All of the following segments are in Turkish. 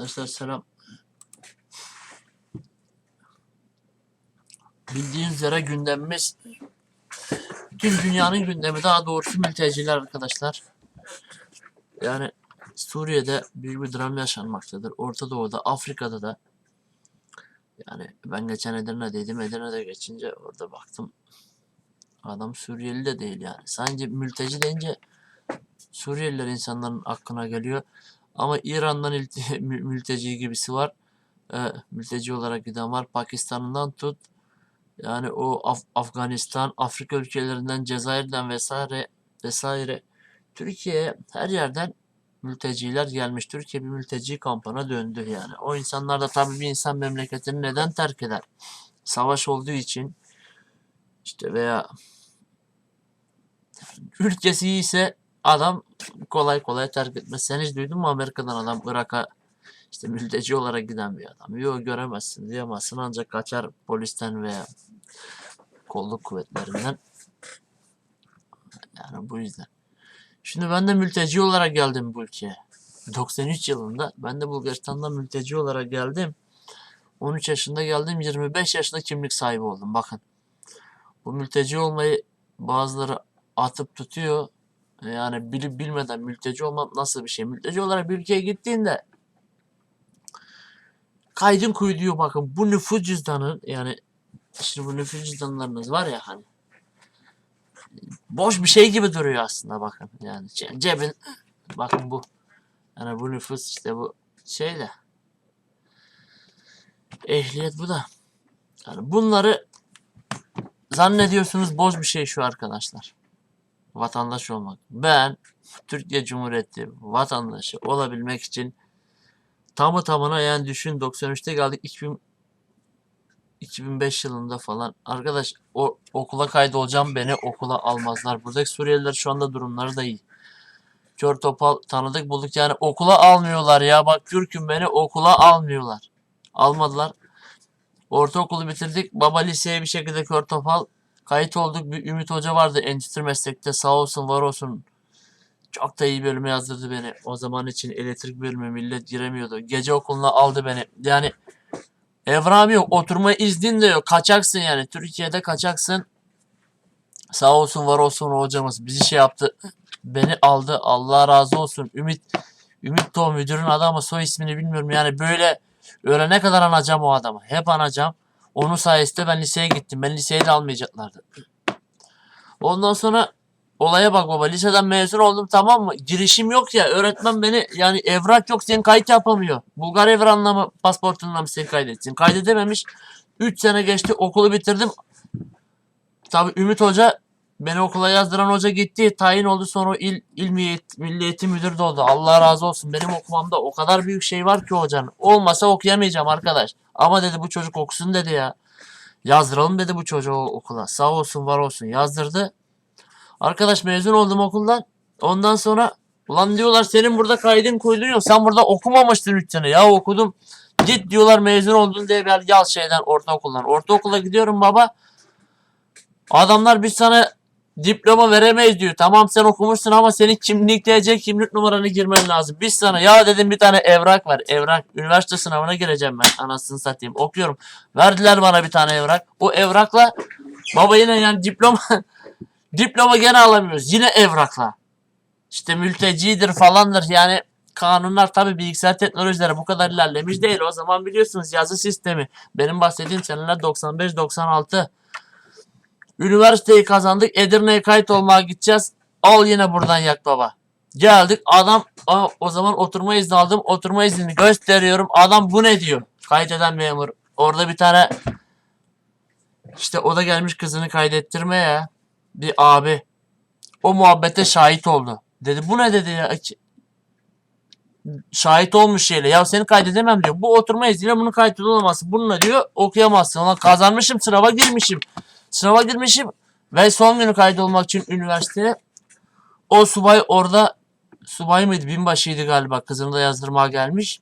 Arkadaşlar selam. Bildiğiniz üzere gündemimiz tüm dünyanın gündemi daha doğrusu mülteciler arkadaşlar. Yani Suriye'de büyük bir dram yaşanmaktadır. Orta Doğu'da, Afrika'da da yani ben geçen Edirne'deydim. Edirne'de geçince orada baktım. Adam Suriyeli de değil yani. Sadece mülteci deyince Suriyeliler insanların aklına geliyor. Ama İran'dan mülteci gibisi var. Ee, mülteci olarak giden var. Pakistan'dan tut. Yani o Af- Afganistan, Afrika ülkelerinden, Cezayir'den vesaire vesaire. Türkiye'ye her yerden mülteciler gelmiş. Türkiye bir mülteci kampına döndü yani. O insanlar da tabii bir insan memleketini neden terk eder? Savaş olduğu için işte veya ülkesi iyiyse adam kolay kolay terk etmez. Sen hiç duydun mu Amerika'dan adam Irak'a işte mülteci olarak giden bir adam? Yok göremezsin diyemezsin ancak kaçar polisten veya kolluk kuvvetlerinden. Yani bu yüzden. Şimdi ben de mülteci olarak geldim bu ülkeye. 93 yılında ben de Bulgaristan'dan mülteci olarak geldim. 13 yaşında geldim 25 yaşında kimlik sahibi oldum bakın. Bu mülteci olmayı bazıları atıp tutuyor. Yani bilip bilmeden mülteci olmak nasıl bir şey? Mülteci olarak bir ülkeye gittiğinde kaydın kuyuyor bakın bu nüfus cüzdanı yani işte bu nüfus cüzdanlarınız var ya hani boş bir şey gibi duruyor aslında bakın yani ce- cebin bakın bu. Yani bu nüfus işte bu şey de. Ehliyet bu da. Yani bunları zannediyorsunuz boş bir şey şu arkadaşlar vatandaş olmak ben Türkiye Cumhuriyeti vatandaşı olabilmek için tamı tamına yani düşün 93'te geldik 2000 2005 yılında falan arkadaş o okula kaydolacağım beni okula almazlar. Buradaki Suriyeliler şu anda durumları da iyi. Kör topal tanıdık bulduk yani okula almıyorlar ya bak Türk'üm beni okula almıyorlar. Almadılar. Ortaokulu bitirdik. Baba liseye bir şekilde kör topal kayıt olduk. Bir Ümit Hoca vardı endüstri meslekte sağ olsun var olsun. Çok da iyi bölüme yazdırdı beni. O zaman için elektrik bölümü millet giremiyordu. Gece okuluna aldı beni. Yani Evram yok. Oturma iznin de yok. Kaçaksın yani. Türkiye'de kaçaksın. Sağ olsun var olsun hocamız bizi şey yaptı. Beni aldı. Allah razı olsun. Ümit Ümit o müdürün adamı soy ismini bilmiyorum. Yani böyle ölene kadar anacağım o adamı. Hep anacağım. Onun sayesinde ben liseye gittim. Ben liseyi de almayacaklardı. Ondan sonra olaya bak baba. Liseden mezun oldum tamam mı? Girişim yok ya. Öğretmen beni yani evrak yok senin kayıt yapamıyor. Bulgar evranla mı pasportunla mı seni kaydetsin? Kaydedememiş. 3 sene geçti okulu bitirdim. Tabii Ümit Hoca beni okula yazdıran hoca gitti. Tayin oldu sonra il, il milliyet, milli eğitim müdürü de oldu. Allah razı olsun. Benim okumamda o kadar büyük şey var ki hocanın. Olmasa okuyamayacağım arkadaş. Ama dedi bu çocuk okusun dedi ya. Yazdıralım dedi bu çocuğu okula. Sağ olsun var olsun yazdırdı. Arkadaş mezun oldum okuldan. Ondan sonra ulan diyorlar senin burada kaydın koyuluyor. Sen burada okumamıştın 3 sene. Ya okudum. Git diyorlar mezun oldun diye ver yaz şeyden ortaokuldan. Ortaokula gidiyorum baba. Adamlar biz sana diploma veremeyiz diyor. Tamam sen okumuşsun ama senin kimlik TC kimlik numaranı girmen lazım. Biz sana ya dedim bir tane evrak ver. Evrak. Üniversite sınavına gireceğim ben. Anasını satayım. Okuyorum. Verdiler bana bir tane evrak. O evrakla baba yine yani diploma diploma gene alamıyoruz. Yine evrakla. İşte mültecidir falandır yani kanunlar tabi bilgisayar teknolojileri bu kadar ilerlemiş değil. O zaman biliyorsunuz yazı sistemi. Benim bahsettiğim seneler 95-96. Üniversiteyi kazandık. Edirne'ye kayıt olmaya gideceğiz. Al yine buradan yak baba. Geldik adam Aa, o zaman oturma izni aldım. Oturma iznini gösteriyorum. Adam bu ne diyor? Kaydeden memur. Orada bir tane işte o da gelmiş kızını kaydettirmeye. Bir abi. O muhabbete şahit oldu. Dedi bu ne dedi ya? Şahit olmuş şeyle. Ya seni kaydedemem diyor. Bu oturma izniyle bunu kaydedolamazsın. Bununla diyor okuyamazsın. Ulan kazanmışım sınava girmişim. Sınava girmişim. Ve son günü kaydolmak için üniversiteye. O subay orada subay mıydı? Binbaşıydı galiba. Kızını da yazdırmaya gelmiş.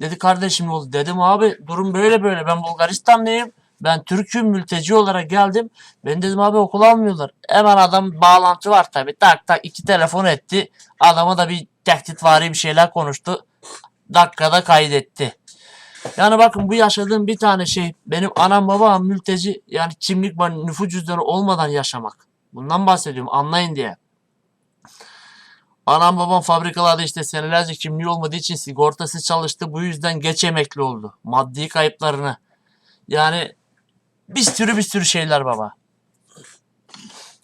Dedi kardeşim ne oldu? Dedim abi durum böyle böyle. Ben Bulgaristanlıyım. Ben Türk'üm mülteci olarak geldim. Ben dedim abi okul almıyorlar. Hemen adam bağlantı var tabi. Tak tak iki telefon etti. Adama da bir tehditvari bir şeyler konuştu. dakikada kaydetti. Yani bakın bu yaşadığım bir tane şey benim anam babam mülteci yani kimlik var nüfus cüzdanı olmadan yaşamak. Bundan bahsediyorum anlayın diye. Anam babam fabrikalarda işte senelerce kimliği olmadığı için sigortası çalıştı. Bu yüzden geç emekli oldu. Maddi kayıplarını. Yani bir sürü bir sürü şeyler baba.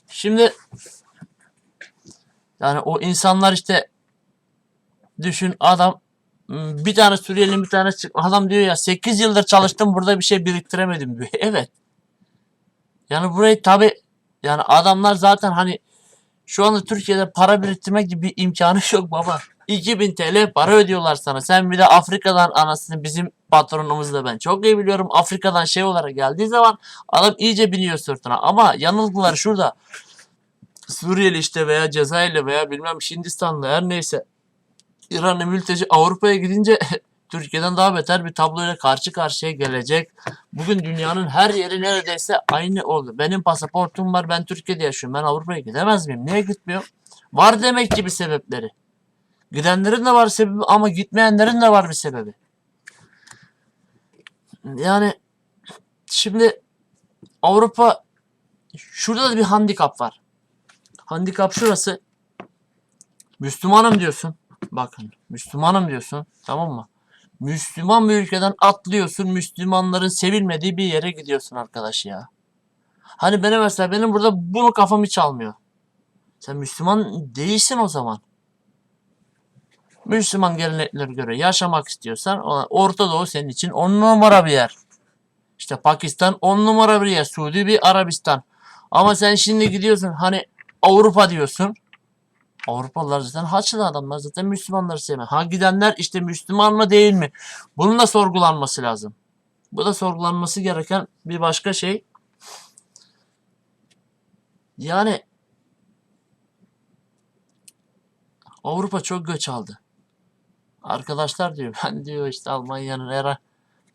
Şimdi yani o insanlar işte düşün adam bir tane Suriyeli bir tane adam diyor ya 8 yıldır çalıştım burada bir şey biriktiremedim diyor. Evet. Yani burayı tabi yani adamlar zaten hani şu anda Türkiye'de para biriktirmek gibi bir imkanı yok baba. 2000 TL para ödüyorlar sana. Sen bir de Afrika'dan anasını bizim patronumuz da ben çok iyi biliyorum. Afrika'dan şey olarak geldiği zaman adam iyice biniyor sırtına. Ama yanılgılar şurada. Suriyeli işte veya Cezayirli veya bilmem Hindistanlı her neyse İranlı mülteci Avrupa'ya gidince Türkiye'den daha beter bir tabloyla karşı karşıya gelecek. Bugün dünyanın her yeri neredeyse aynı oldu. Benim pasaportum var ben Türkiye'de yaşıyorum. Ben Avrupa'ya gidemez miyim? Niye gitmiyorum? Var demek ki bir sebepleri. Gidenlerin de var sebebi ama gitmeyenlerin de var bir sebebi. Yani şimdi Avrupa şurada da bir handikap var. Handikap şurası. Müslümanım diyorsun. Bakın Müslümanım diyorsun. Tamam mı? Müslüman bir ülkeden atlıyorsun. Müslümanların sevilmediği bir yere gidiyorsun arkadaş ya. Hani benim mesela benim burada bunu kafam hiç almıyor. Sen Müslüman değilsin o zaman. Müslüman geleneklere göre yaşamak istiyorsan Orta Doğu senin için on numara bir yer. İşte Pakistan on numara bir yer. Suudi bir Arabistan. Ama sen şimdi gidiyorsun hani Avrupa diyorsun. Avrupalılar zaten Haçlı adamlar zaten Müslümanları sevmez. Ha gidenler işte Müslüman mı değil mi? Bunun da sorgulanması lazım. Bu da sorgulanması gereken bir başka şey. Yani Avrupa çok göç aldı. Arkadaşlar diyor ben diyor işte Almanya'nın era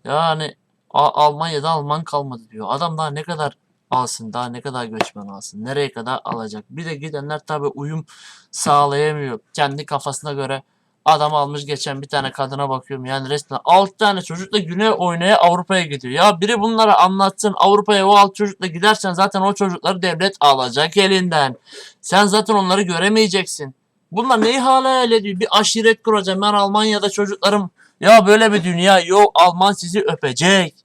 yani Almanya'da Alman kalmadı diyor. Adam daha ne kadar alsın daha ne kadar göçmen alsın nereye kadar alacak. Bir de gidenler tabi uyum sağlayamıyor. Kendi kafasına göre adam almış geçen bir tane kadına bakıyorum yani resmen 6 tane çocukla güne oynaya Avrupa'ya gidiyor. Ya biri bunlara anlatsın Avrupa'ya o 6 çocukla gidersen zaten o çocukları devlet alacak elinden. Sen zaten onları göremeyeceksin. Bunlar neyi hala öyle diyor. Bir aşiret kuracağım ben Almanya'da çocuklarım. Ya böyle bir dünya yok. Alman sizi öpecek.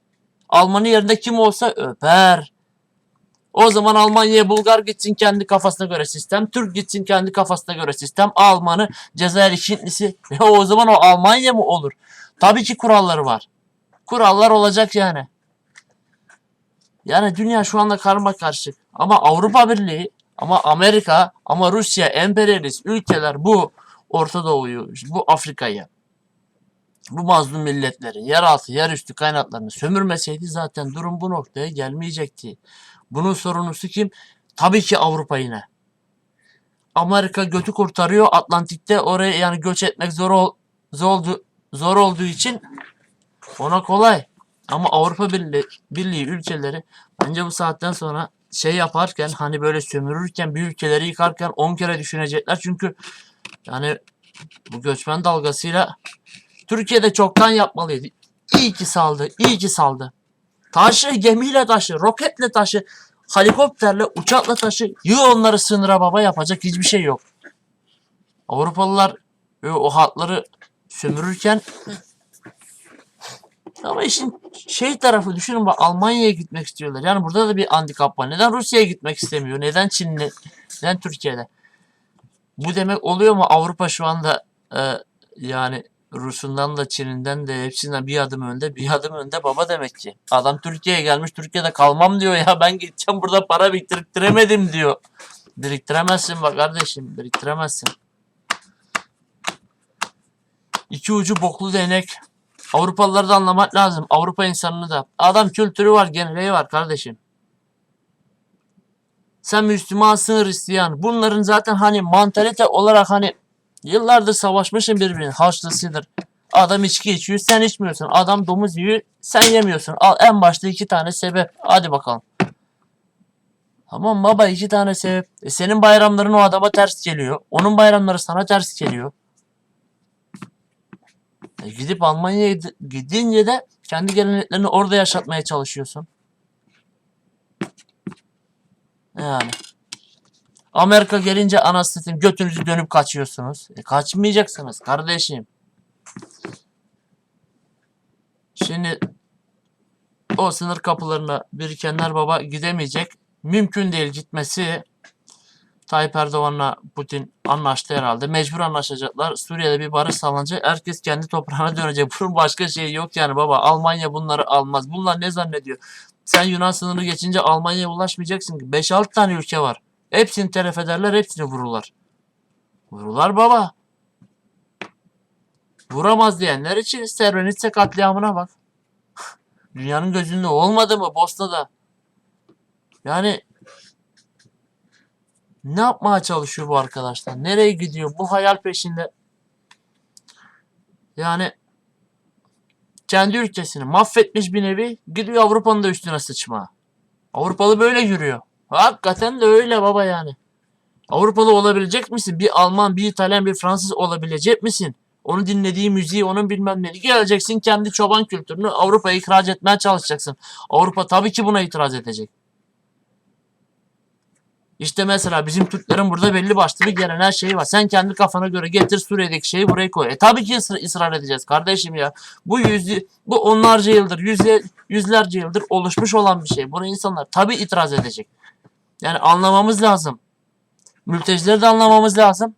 Almanın yerinde kim olsa öper. O zaman Almanya'ya Bulgar gitsin kendi kafasına göre sistem. Türk gitsin kendi kafasına göre sistem. Almanı, Cezayir Şintlisi. O zaman o Almanya mı olur? Tabii ki kuralları var. Kurallar olacak yani. Yani dünya şu anda karma karışık. Ama Avrupa Birliği, ama Amerika, ama Rusya, emperyalist ülkeler bu Orta Doğu'yu, bu Afrika'yı, bu mazlum milletleri, yeraltı, yerüstü kaynaklarını sömürmeseydi zaten durum bu noktaya gelmeyecekti. Bunun sorumlusu kim? Tabii ki Avrupa yine. Amerika götü kurtarıyor Atlantik'te oraya yani göç etmek zor zor, oldu, zor olduğu için ona kolay. Ama Avrupa Birliği, Birliği ülkeleri bence bu saatten sonra şey yaparken hani böyle sömürürken bir ülkeleri yıkarken 10 kere düşünecekler. Çünkü yani bu göçmen dalgasıyla Türkiye'de çoktan yapmalıydı. İyi ki saldı, iyi ki saldı. Taşı, gemiyle taşı, roketle taşı, helikopterle, uçakla taşı. Yığ onları sınıra baba yapacak hiçbir şey yok. Avrupalılar e, o hatları sömürürken ama işin şey tarafı düşünün bak Almanya'ya gitmek istiyorlar. Yani burada da bir handikap var. Neden Rusya'ya gitmek istemiyor? Neden Çin'le? Neden Türkiye'de? Bu demek oluyor mu Avrupa şu anda e, yani Rus'undan da Çin'inden de hepsinden bir adım önde bir adım önde baba demek ki. Adam Türkiye'ye gelmiş Türkiye'de kalmam diyor ya ben gideceğim burada para biriktiremedim diyor. Biriktiremezsin bak kardeşim biriktiremezsin. İki ucu boklu değnek. Avrupalıları da anlamak lazım. Avrupa insanını da. Adam kültürü var, geleneği var kardeşim. Sen Müslümansın, Hristiyan. Bunların zaten hani mantalite olarak hani yıllardır savaşmışsın birbirine. Haçlısıdır. Adam içki içiyor, sen içmiyorsun. Adam domuz yiyor, sen yemiyorsun. Al en başta iki tane sebep. Hadi bakalım. Tamam baba iki tane sebep. E senin bayramların o adama ters geliyor. Onun bayramları sana ters geliyor. E gidip Almanya'ya gid- gidince de kendi geleneklerini orada yaşatmaya çalışıyorsun. Yani. Amerika gelince anasını götünüzü dönüp kaçıyorsunuz. E kaçmayacaksınız kardeşim. Şimdi o sınır kapılarına birikenler baba gidemeyecek. Mümkün değil gitmesi. Tayyip Erdoğan'la Putin anlaştı herhalde. Mecbur anlaşacaklar. Suriye'de bir barış sağlanacak. Herkes kendi toprağına dönecek. Bunun başka şeyi yok yani baba. Almanya bunları almaz. Bunlar ne zannediyor? Sen Yunan sınırını geçince Almanya'ya ulaşmayacaksın. 5-6 tane ülke var. Hepsini telef ederler. Hepsini vururlar. Vururlar baba. Vuramaz diyenler için Srebrenica katliamına bak. Dünyanın gözünde olmadı mı Bosna'da? Yani ne yapmaya çalışıyor bu arkadaşlar? Nereye gidiyor? Bu hayal peşinde. Yani kendi ülkesini mahvetmiş bir nevi gidiyor Avrupa'nın da üstüne sıçma. Avrupalı böyle yürüyor. Hakikaten de öyle baba yani. Avrupalı olabilecek misin? Bir Alman, bir İtalyan, bir Fransız olabilecek misin? Onun dinlediği müziği, onun bilmem ne. Geleceksin kendi çoban kültürünü Avrupa'ya ihraç etmeye çalışacaksın. Avrupa tabii ki buna itiraz edecek. İşte mesela bizim Türklerin burada belli başlı bir gelen şeyi var. Sen kendi kafana göre getir Suriye'deki şeyi buraya koy. E tabii ki ısrar, ısrar edeceğiz kardeşim ya. Bu yüz, bu onlarca yıldır, yüzle, yüzlerce yıldır oluşmuş olan bir şey. Bunu insanlar tabii itiraz edecek. Yani anlamamız lazım. Mültecileri de anlamamız lazım.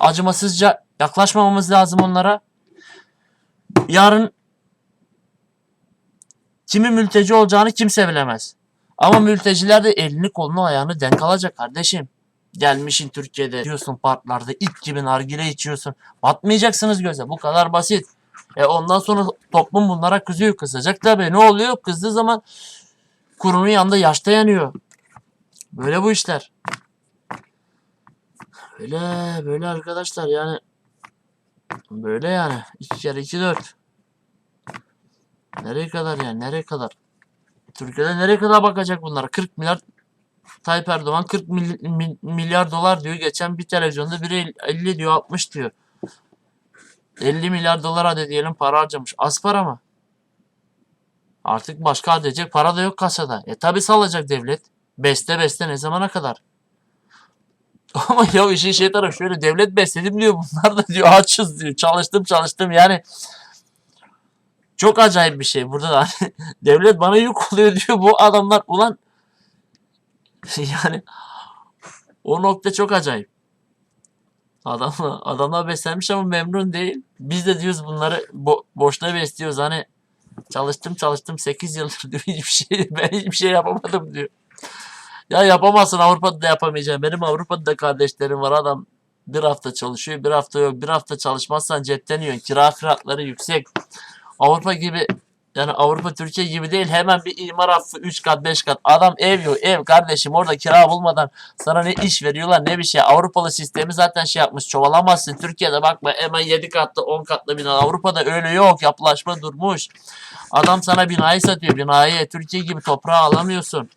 Acımasızca yaklaşmamamız lazım onlara. Yarın kimin mülteci olacağını kimse bilemez. Ama mülteciler de elini kolunu ayağını denk alacak kardeşim. Gelmişin Türkiye'de diyorsun parklarda it gibi nargile içiyorsun. Batmayacaksınız göze. Bu kadar basit. E ondan sonra toplum bunlara kızıyor. Kızacak tabii. Ne oluyor? Kızdığı zaman kurunun yanında yaşta yanıyor. Böyle bu işler. Böyle böyle arkadaşlar yani böyle yani. 2 kere 2 4. Nereye kadar yani? Nereye kadar? Türkiye'de nereye kadar bakacak bunlara? 40 milyar Tayyip Erdoğan 40 mil- mil- milyar dolar diyor. Geçen bir televizyonda biri 50 diyor 60 diyor. 50 milyar dolar hadi diyelim para harcamış. Az para mı? Artık başka harcayacak para da yok kasada. E tabi salacak devlet. Beste beste ne zamana kadar? Ama ya işin şey tarafı şöyle devlet besledim diyor. Bunlar da diyor açız diyor. Çalıştım çalıştım yani. Çok acayip bir şey. Burada da hani devlet bana yük oluyor diyor. Bu adamlar ulan yani o nokta çok acayip. Adamlar, adamlar beslenmiş ama memnun değil. Biz de diyoruz bunları bo- boşuna besliyoruz. Hani çalıştım çalıştım 8 yıldır diyor. Hiçbir şey, ben hiçbir şey yapamadım diyor. Ya yapamazsın Avrupa'da da yapamayacağım. Benim Avrupa'da da kardeşlerim var. Adam bir hafta çalışıyor, bir hafta yok. Bir hafta çalışmazsan cepten yiyorsun. Kira fiyatları yüksek. Avrupa gibi yani Avrupa Türkiye gibi değil. Hemen bir imar affı 3 kat 5 kat. Adam ev yok ev kardeşim orada kira bulmadan sana ne iş veriyorlar ne bir şey. Avrupalı sistemi zaten şey yapmış çoğalamazsın. Türkiye'de bakma hemen 7 katlı 10 katlı bina. Avrupa'da öyle yok yapılaşma durmuş. Adam sana binayı satıyor binayı. Türkiye gibi toprağı alamıyorsun.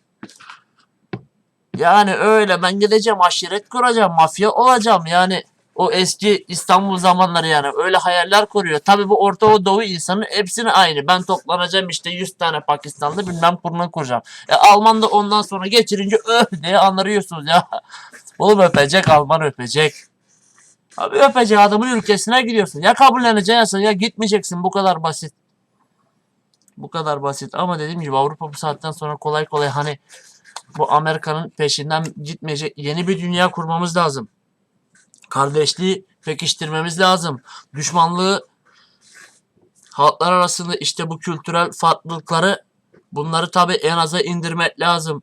Yani öyle ben gideceğim aşiret kuracağım mafya olacağım yani o eski İstanbul zamanları yani öyle hayaller kuruyor. Tabi bu Orta Doğu insanı hepsini aynı. Ben toplanacağım işte 100 tane Pakistanlı bilmem kuruna kuracağım. E, Alman da ondan sonra geçirince öh diye anlıyorsunuz ya. Oğlum öpecek Alman öpecek. Abi öpecek adamın ülkesine gidiyorsun. Ya kabulleneceksin ya gitmeyeceksin bu kadar basit. Bu kadar basit ama dediğim gibi Avrupa bu saatten sonra kolay kolay hani bu Amerika'nın peşinden gitmeyecek yeni bir dünya kurmamız lazım. Kardeşliği pekiştirmemiz lazım. Düşmanlığı halklar arasında işte bu kültürel farklılıkları bunları tabi en aza indirmek lazım.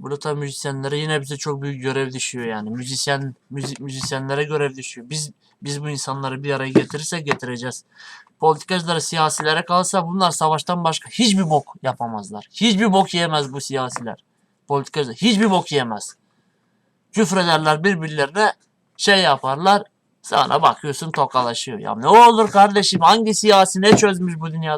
Burada tabi müzisyenlere yine bize çok büyük görev düşüyor yani. Müzisyen müzik müzisyenlere görev düşüyor. Biz biz bu insanları bir araya getirirsek getireceğiz. Politikacılara, siyasilere kalsa bunlar savaştan başka hiçbir bok yapamazlar. Hiçbir bok yiyemez bu siyasiler. Politikacılar hiçbir bok yiyemez. Küfrederler birbirlerine şey yaparlar. Sana bakıyorsun tokalaşıyor. Ya ne olur kardeşim hangi siyasi ne çözmüş bu dünyada?